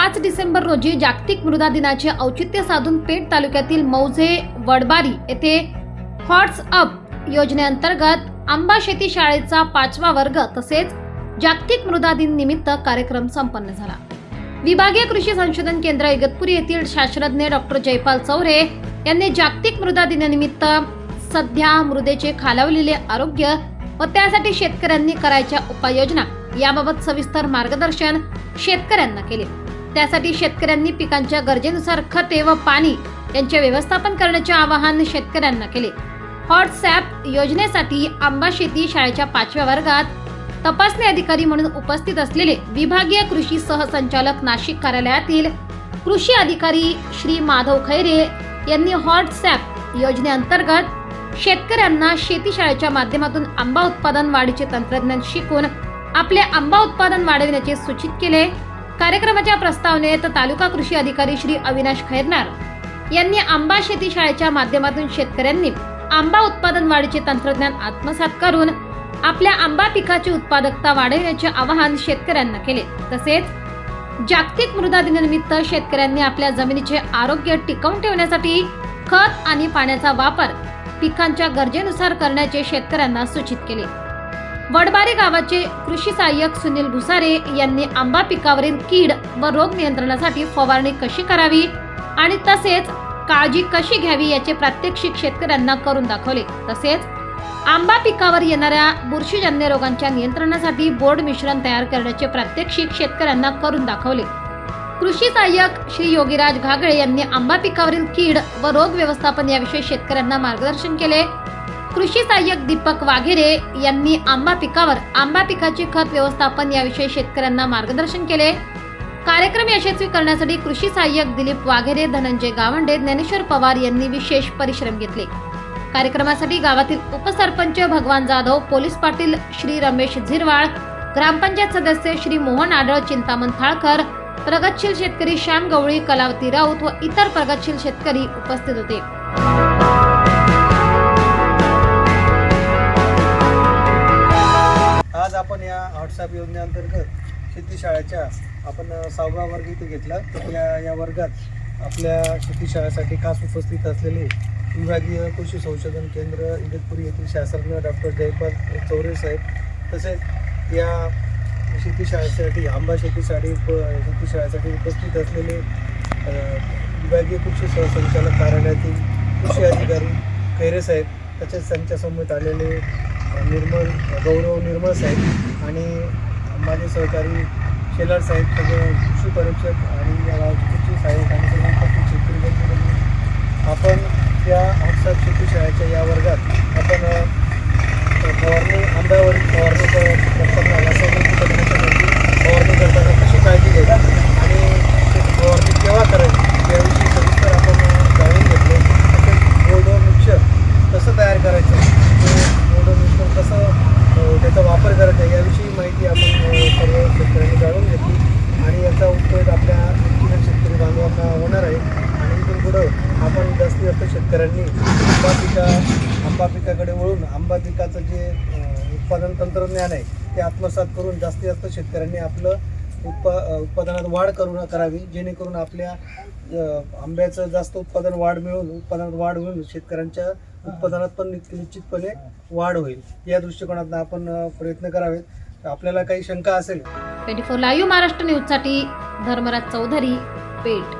पाच डिसेंबर रोजी जागतिक मृदा दिनाचे औचित्य साधून पेठ तालुक्यातील मौजे वडबारी येथे हॉट्स अप योजनेअंतर्गत आंबा शेती शाळेचा पाचवा वर्ग तसेच जागतिक मृदा दिन निमित्त कार्यक्रम संपन्न झाला. विभागीय कृषी संशोधन केंद्र इगतपुरी येथील शास्त्रज्ञ डॉक्टर जयपाल चौरे यांनी जागतिक मृदा दिनानिमित्त सध्या मृदेचे खालावलेले आरोग्य व त्यासाठी शेतकऱ्यांनी करायच्या उपाययोजना याबाबत सविस्तर मार्गदर्शन शेतकऱ्यांना केले. त्यासाठी शेतकऱ्यांनी पिकांच्या गरजेनुसार खते व पाणी यांचे व्यवस्थापन करण्याचे आवाहन शेतकऱ्यांना केले. व्हॉट्सॲप योजनेसाठी आंबा शेती शाळेच्या पाचव्या वर्गात तपासणी अधिकारी म्हणून उपस्थित असलेले विभागीय कृषी सहसंचालक नाशिक कार्यालयातील कृषी अधिकारी श्री माधव खैरे यांनी व्हॉट्सॲप योजनेअंतर्गत शेतकऱ्यांना शेती शाळेच्या माध्यमातून आंबा उत्पादन वाढीचे तंत्रज्ञान शिकून आपले आंबा उत्पादन वाढविण्याचे सूचित केले. कार्यक्रमाच्या प्रस्तावनेत तालुका कृषी अधिकारी श्री अविनाश खैरनार यांनी आंबा शेती शाळेच्या माध्यमातून शेतकऱ्यांनी आंबा उत्पादन वाढीचे तंत्रज्ञान आत्मसात करून आपल्या आंबा पिकाची उत्पादकता वाढविण्याचे आवाहन शेतकऱ्यांना केले. तसेच जागतिक मृदा दिनानिमित्त शेतकऱ्यांनी आपल्या जमिनीचे आरोग्य टिकवून ठेवण्यासाठी खत आणि पाण्याचा वापर पिकांच्या गरजेनुसार करण्याचे शेतकऱ्यांना सूचित केले. वडबारे गावाचे कृषी सहाय्यक सुनील भुसारे यांनी आंबा पिकावरील कीड व रोग नियंत्रणासाठी फवारणी कशी करावी आणि तसेच काळजी कशी घ्यावी याचे प्रात्यक्षिक शेतकऱ्यांना करून दाखवले. तसेच आंबा पिकावर येणाऱ्या बुरशीजन्य रोगांच्या नियंत्रणासाठी बोर्ड मिश्रण तयार करण्याचे प्रात्यक्षिक शेतकऱ्यांना करून दाखवले. कृषी सहाय्यक श्री योगीराज घागळे यांनी आंबा पिकावरील कीड व रोग व्यवस्थापन याविषयी शेतकऱ्यांना मार्गदर्शन केले. कृषी सहाय्यक दीपक वाघेरे यांनी आंबा पिकावर आंबा पिकाचे खत व्यवस्थापन याविषयी शेतकऱ्यांना मार्गदर्शन केले. कार्यक्रम यशस्वी करण्यासाठी कृषी सहाय्यक दिलीप वाघेरे धनंजय गावंडे ज्ञानेश्वर पवार यांनी विशेष परिश्रम घेतले. कार्यक्रमासाठी गावातील उपसरपंच भगवान जाधव पोलीस पाटील श्री रमेश झिरवाळ ग्रामपंचायत सदस्य श्री मोहन आढळ चिंतामण थाळकर प्रगतशील शेतकरी श्याम गवळी कलावती राऊत व इतर प्रगतशील शेतकरी उपस्थित होते. अंतर्गत शेती शेतीशाळेच्या आपण सहावा वर्ग इथे घेतला. तर या या वर्गात आपल्या शेतीशाळेसाठी खास उपस्थित असलेले विभागीय कृषी संशोधन केंद्र इगतपुरी येथील शास्त्रज्ञ डॉक्टर जयपाल चौरे साहेब तसेच या शेतीशाळेसाठी आंबा शेतीसाठी उप शेतीशाळेसाठी उपस्थित असलेले विभागीय कृषी सहसंचालक कार्यालयातील कृषी अधिकारी खैरे साहेब तसेच त्यांच्यासमोर आलेले निर्मल गौरव निर्मळ साहेब आणि माझे सहकारी शेलार साहेब सगळे कृषी परीक्षक आणि या गावचे कृषी सहाय्यक आणि सर्व उपस्थित शेतकरी बंधूंनी आपण या हॉटसअप शेती शाळेच्या या वर्गात आपण अ, फवारणी आंब्यावर फवारणी क- करताना रासायनिक कीटकनाशकांची फवारणी करताना कशी काळजी घ्यायची आणि ते फवारणी केव्हा करायची याविषयी सविस्तर आपण अ, जाणून घेतले तसेच बोर्डो मिक्सर कसं तयार करायचं ते बोर्डो मिक्सर कसं अ, त्याचा वापर करायचा याविषयी माहिती आपण अ, सर्व शेतकऱ्यांनी जाणून घेतली आणि याचा उपयोग आपल्या आणखीन काम होणार आहे. आणि इथून पुढं आपण जास्तीत जास्त शेतकऱ्यांनी आंबा पिका आंबा पिकाकडे वळून आंबा पिकाचं जे उत्पादन तंत्रज्ञान आहे ते आत्मसात करून जास्तीत जास्त शेतकऱ्यांनी आपलं उत्पा उत्पादनात वाढ करून करावी. जेणेकरून आपल्या आंब्याचं जास्त उत्पादन वाढ मिळून उत्पादनात वाढ होऊन शेतकऱ्यांच्या उत्पादनात पण निश्चितपणे वाढ होईल. या दृष्टिकोनातून आपण प्रयत्न करावेत. आपल्याला काही शंका असेल? ट्वेंटी फोर लाईव्ह महाराष्ट्र न्यूजसाठी धर्मराज चौधरी पेठ.